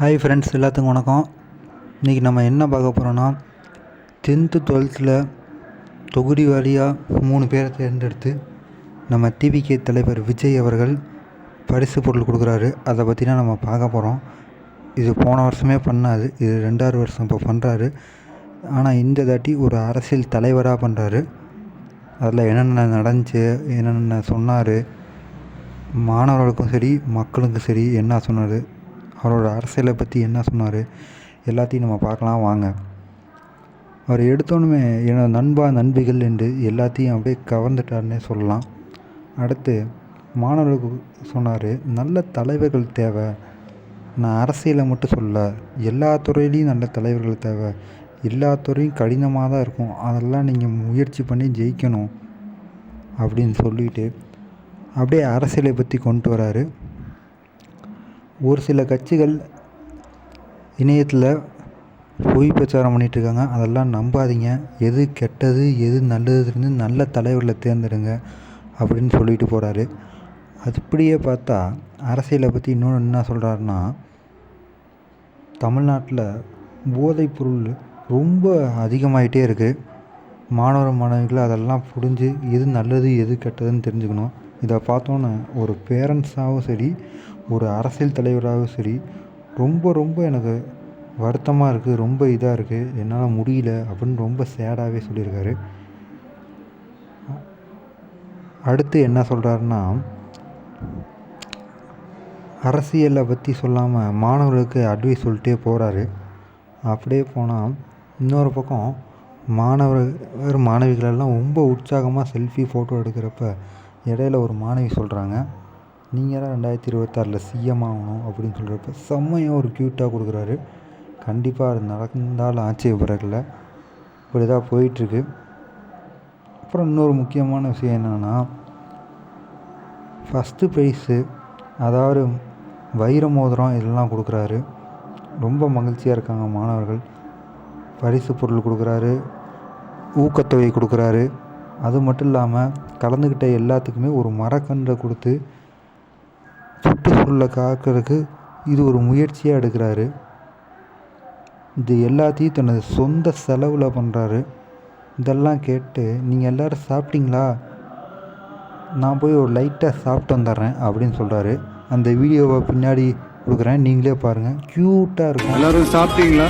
Hi friends எல்லாத்துக்கும் வணக்கம். இன்றைக்கி நம்ம என்ன பார்க்க போகிறோன்னா டென்த்து டுவெல்த்தில் தொகுதி வாரியாக மூணு பேரை தேர்ந்தெடுத்து நம்ம டிவிகே தலைவர் விஜய் அவர்கள் பரிசு பொருள் கொடுக்குறாரு. அதை பற்றி தான் நம்ம பார்க்க போகிறோம் இது போன வருஷமே பண்ணாது இது ரெண்டாவது வருஷம் இப்போ பண்ணுறாரு ஆனால் இந்த தாட்டி ஒரு அரசியல் தலைவராக பண்ணுறாரு அதில் என்னென்ன நடந்துச்சு என்னென்ன சொன்னார் மாணவர்களுக்கும் சரி மக்களுக்கும் சரி என்ன சொன்னார் அவரோட அரசியலை பற்றி என்ன சொன்னார் எல்லாத்தையும் நம்ம பார்க்கலாம் வாங்க. அவர் எடுத்தோன்னுமே என்னோட நண்பா நண்பிகள் என்று எல்லாத்தையும் அப்படியே கவர்ந்துட்டார்னே சொல்லலாம். அடுத்து மாணவர்களுக்கு சொன்னார் நல்ல தலைவர்கள் தேவை. நான் அரசியலை மட்டும் சொல்ல எல்லா துறையிலையும் நல்ல தலைவர்கள் தேவை. எல்லா துறையும் கடினமாக தான் இருக்கும். அதெல்லாம் நீங்கள் முயற்சி பண்ணி ஜெயிக்கணும். அப்படின்னு சொல்லிட்டு அப்படியே அரசியலை பற்றி கொண்டு வராரு. ஒரு சில கட்சிகள் இணையத்தில் பொய் பிரச்சாரம் பண்ணிகிட்ருக்காங்க அதெல்லாம் நம்பாதீங்க. எது கெட்டது எது நல்லதுன்னு நல்ல தலைவர்களை தேர்ந்தெடுங்க அப்படின்னு சொல்லிட்டு போகிறாரு அப்படியே பார்த்தா அரசியலை பற்றி இன்னொன்று என்ன சொல்கிறாருன்னா தமிழ்நாட்டில் போதைப்பொருள் ரொம்ப அதிகமாகிட்டே இருக்குது மாணவ மாணவிகள் அதெல்லாம் புரிஞ்சு எது நல்லது எது கெட்டதுன்னு தெரிஞ்சுக்கணும். இதை பார்த்தோன்னே ஒரு பேரண்ட்ஸாகவும் சரி ஒரு அரசியல் தலைவராகவும் சரி ரொம்ப ரொம்ப எனக்கு வருத்தமாக இருக்குது ரொம்ப இதாக இருக்குது என்னால் முடியல அப்படின்னு ரொம்ப சேடாகவே சொல்லியிருக்காரு. அடுத்து என்ன சொல்கிறாருன்னா அரசியலை பற்றி சொல்லாமல் மாணவர்களுக்கு அட்வைஸ் சொல்லிட்டே போகிறாரு அப்படியே போனால் இன்னொரு பக்கம் மாணவர் மாணவிகளெல்லாம் ரொம்ப உற்சாகமாக செல்ஃபி ஃபோட்டோ எடுக்கிறப்ப இடையில ஒரு மாணவி சொல்கிறாங்க நீங்கள் தான் ரெண்டாயிரத்தி இருபத்தாறில் சிஎம் ஆகணும் அப்படின்னு சொல்கிறப்ப செம்மையாக ஒரு க்யூட்டாக கொடுக்குறாரு. கண்டிப்பாக அது நடந்தாலும் ஆச்சரியப்படல இப்படி தான் போயிட்டுருக்கு. அப்புறம் இன்னொரு முக்கியமான விஷயம் என்னென்னா ஃபஸ்ட்டு ப்ரைஸு அதாவது வைர மோதிரம் இதெல்லாம் கொடுக்குறாரு. ரொம்ப மகிழ்ச்சியாக இருக்காங்க மாணவர்கள். பரிசு பொருள் கொடுக்குறாரு. ஊக்கத்தொகை கொடுக்குறாரு. அது மட்டும் இல்லாமல் கலந்துக்கிட்ட எல்லாத்துக்குமே ஒரு மரக்கன்றை கொடுத்து சுற்றுச்சூழலை காக்கிறதுக்கு இது ஒரு முயற்சியாக எடுக்கிறாரு. இது எல்லாத்தையும் தனது சொந்த செலவில் பண்ணுறாரு இதெல்லாம் கேட்டு நீங்கள் எல்லோரும் சாப்பிட்டீங்களா? நான் போய் ஒரு லைட்டாக சாப்பிட்டு வந்துடுறேன் அப்படின்னு சொல்கிறாரு அந்த வீடியோவை பின்னாடி கொடுக்குறேன். நீங்களே பாருங்கள் க்யூட்டாக இருக்கும். எல்லாரும் சாப்பிட்டீங்களா?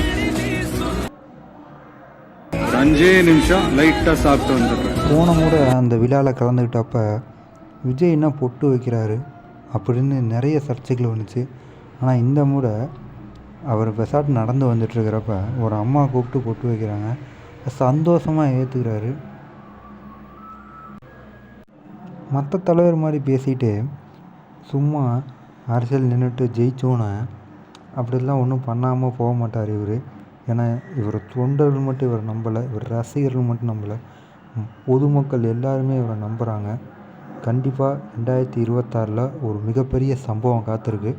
அஞ்சே நிமிஷம் லைட்டாக சாப்பிட்டு வந்துடுறேன். போன முறை அந்த விழாவில் கலந்துக்கிட்டப்ப விஜய் என்ன பொட்டு வைக்கிறாரு? அப்படின்னு நிறைய சர்ச்சைகள் வந்துச்சு. ஆனால் இந்த முறை அவர் பெசாட் நடந்து வந்துட்டுருக்கிறப்ப ஒரு அம்மா கூப்பிட்டு பொட்டு வைக்கிறாங்க. சந்தோஷமாக ஏற்றுக்கிறாரு மற்ற தலைவர் மாதிரி பேசிட்டு சும்மா அரசியல் நின்றுட்டு ஜெயிச்சோன்னு அப்படிலாம் ஒன்றும் பண்ணாமல் போக மாட்டார் இவர். ஏன்னா இவர் தொண்டர்கள் மட்டும் இவரை நம்பலை இவர் ரசிகர்கள் மட்டும் நம்பலை. பொதுமக்கள் எல்லாருமே இவரை நம்புகிறாங்க கண்டிப்பாக ரெண்டாயிரத்தி இருபத்தாறில் ஒரு மிகப்பெரிய சம்பவம் காத்திருக்கு.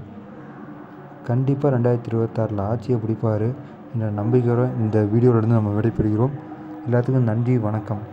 கண்டிப்பாக ரெண்டாயிரத்தி இருபத்தாறில் ஆட்சியை பிடிப்பார் என்ற நம்பிக்கையோடு இந்த வீடியோவிலேருந்து நம்ம விடைபெறுகிறோம். எல்லாத்துக்கும் நன்றி வணக்கம்.